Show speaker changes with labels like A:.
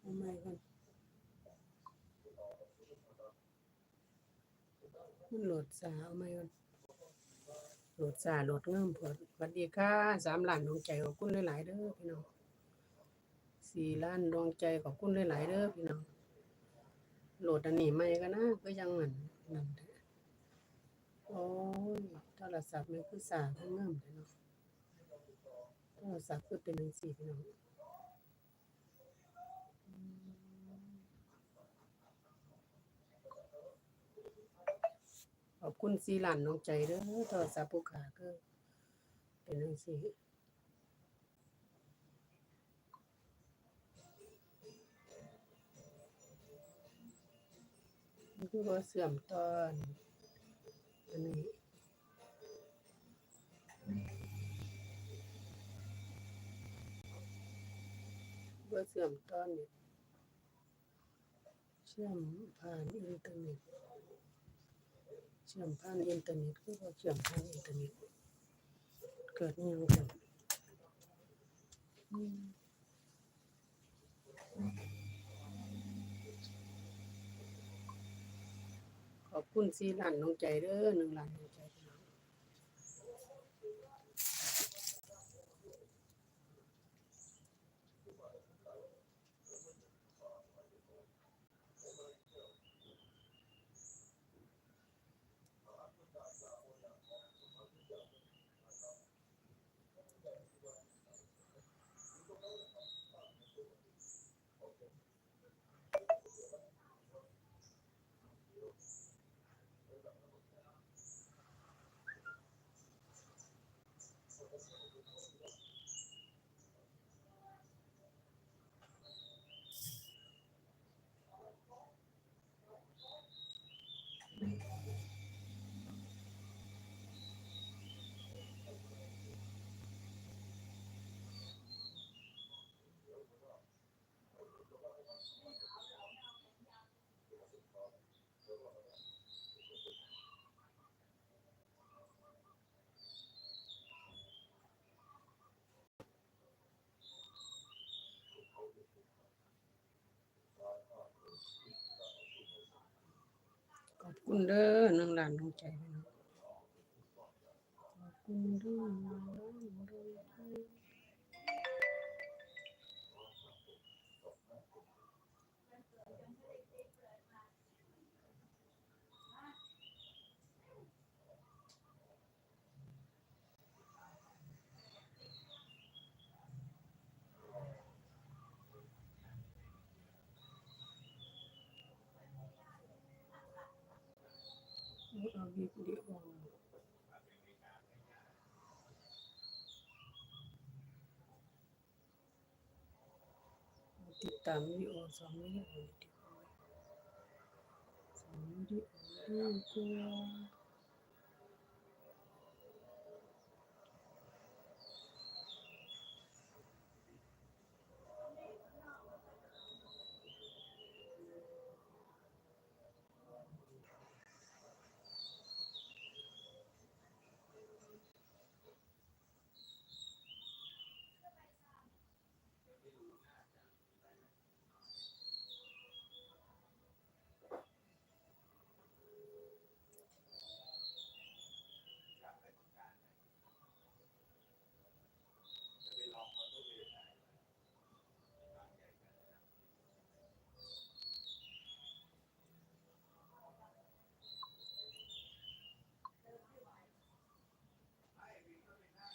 A: เอาใหม่ก่อนมันโหลดสาเอาใหม่ก่อนโหลดสาโหลดเงิมพอสวัสดีค่ะสามล้านดวงใจขอบคุณหลาย ๆเด้อพี่น้องสี่ล้านดวงใจขอบคุณหลาย ๆเด้อพี่น้องโหลดอันนี้ใหม่กันนะก็ยังเหมือนนั่น โอ้ยโทรศัพท์มันคือสาเพิ่งเงิมเนาะโทรศัพท์คือเป็นจังซี่พี่น้องขอบคุณสีหลานน้องใจเด้อโทรศัพท์ผู้ขาก็เป็นจังซี่มันคือว่าเสื่อมตอน อันนี้ว่าเสื่อมตอนเนี่ยเชื่อมผ่านอินเทอร์เน็ต เชื่อมผ่านอินเทอร์เน็ตคือว่าเชื่อมผ่านอินเทอร์เน็ต เกิดอิหยังขึ้น อืมขอบคุณสีหลานน้องใจเด้อหนึ่งหลานน้องใจ คุณเด้อน้องหลานน้องใจขอบคุณเด้อหนึ่งหลานน้องใจ เอาวิดีโอติดตามวิดีโอสองวิดีโอดีกว่าสองวิดีโอดีกว่า